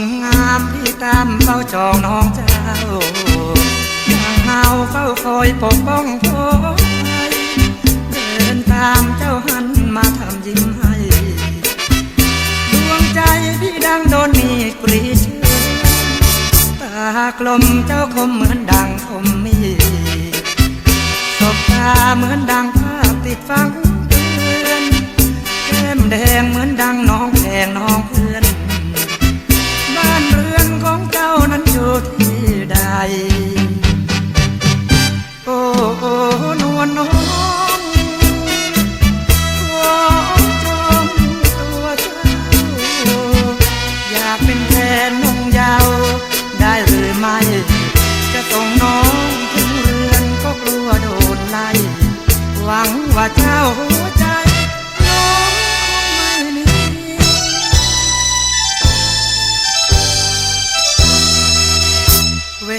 นงามพี่ตามเฝ้าจองน้องเจ้าย่างเฮาเฝ้าคอยปกป้องโทษเดินตามเจ้าหันมาทำยิ้มให้ ดวงใจพี่ดังโดนมีกรีดเชือนตากลมเจ้า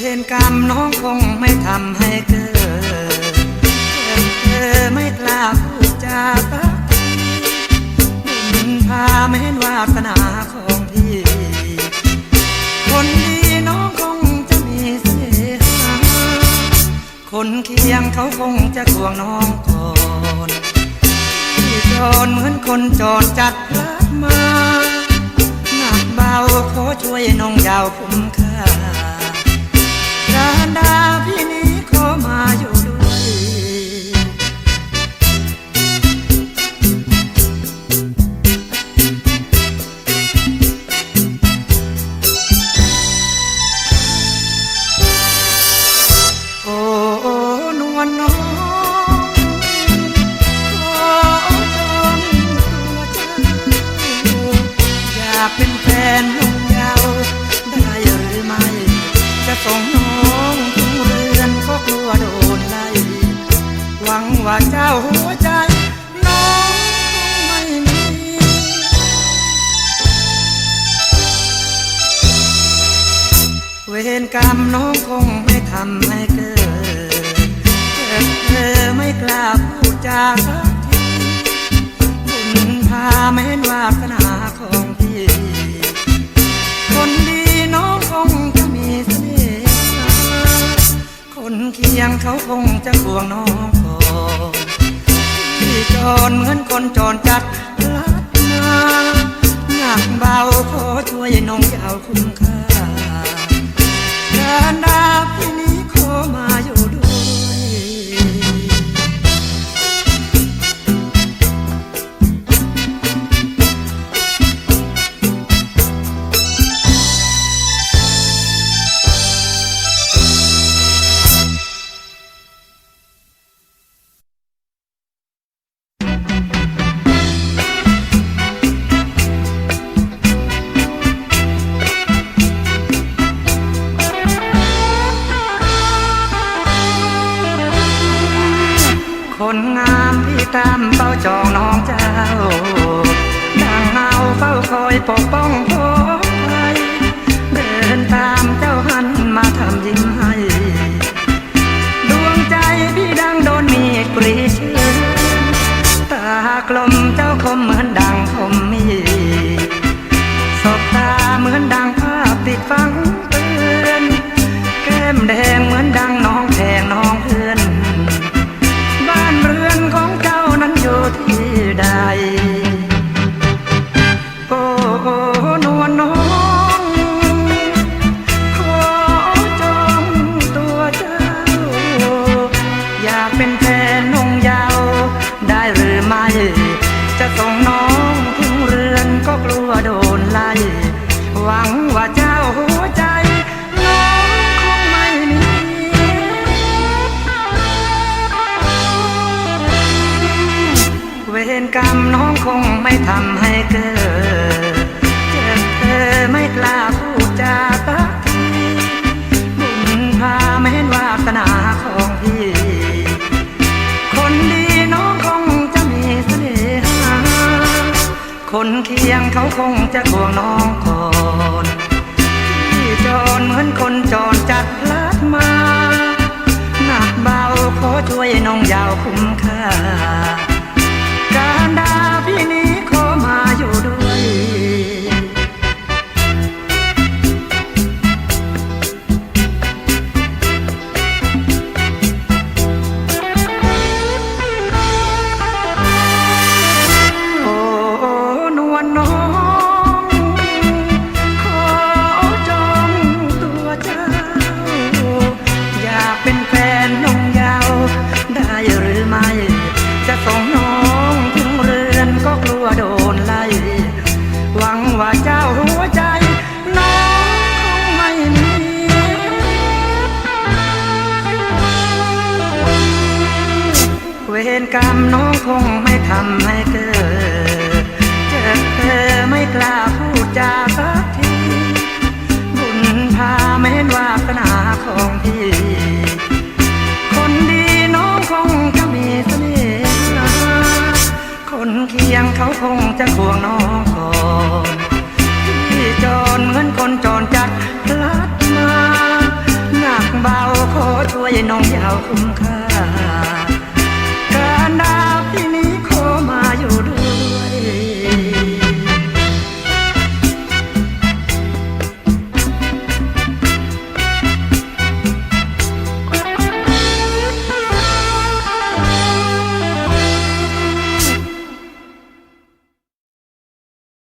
เวรกรรมน้องคงไม่ทำให้เกิดเธอไม่กล้าพูดจาตักบุญพาไม่เห็นวาสนาของพี่ คนดีน้องคงจะมีเสน่หาคนเคียงเขาคงจะทวงน้องก่อนพี่จรเหมือนคนจรจัดพลัดมาหนักเบาขอช่วยน้องยาวคุ้มค่า เวรกรรมน้องคงไม่ทำให้เกิดเธอไม่กล้าพูดจาสักทีบุญพาไม่เห็นวาสนาของพี่คนดีน้องคงจะมีเสน่ห์คนเคียงเขาคงจะควงน้องก่อนพี่จรเหมือนคนจรจัด คนงามที่ตามเฝ้าจองน้องเจ้าดังเงาเฝ้าคอยปกป้อง กรรมน้องคงไม่ทำให้เกิด เจ็บเธอไม่กล้าพูดจาสักทีบุญพาไม่เห็นวาสนาของพี่ คนดีน้องคงจะมีเสน่หา คนเคียงเขาคงจะควงน้องก่อนพี่จรเหมือนคนจรจัดพลัดมา หนักเบาขอช่วยน้องยาวคุ้มค่า กรรมน้องคงไม่ทำให้เกิดเจอเธอไม่กล้าพูดจาสักที บุญพาไม่เม้นวาสนาของพี่ คนดีน้องคงจะมีเสน่ห์คนเคียงเขาคงจะควงน้องก่อนพี่จรเหมือนคนจรจัดพลัดมา หนักเบาขอช่วยน้องยาวคุ้มค่า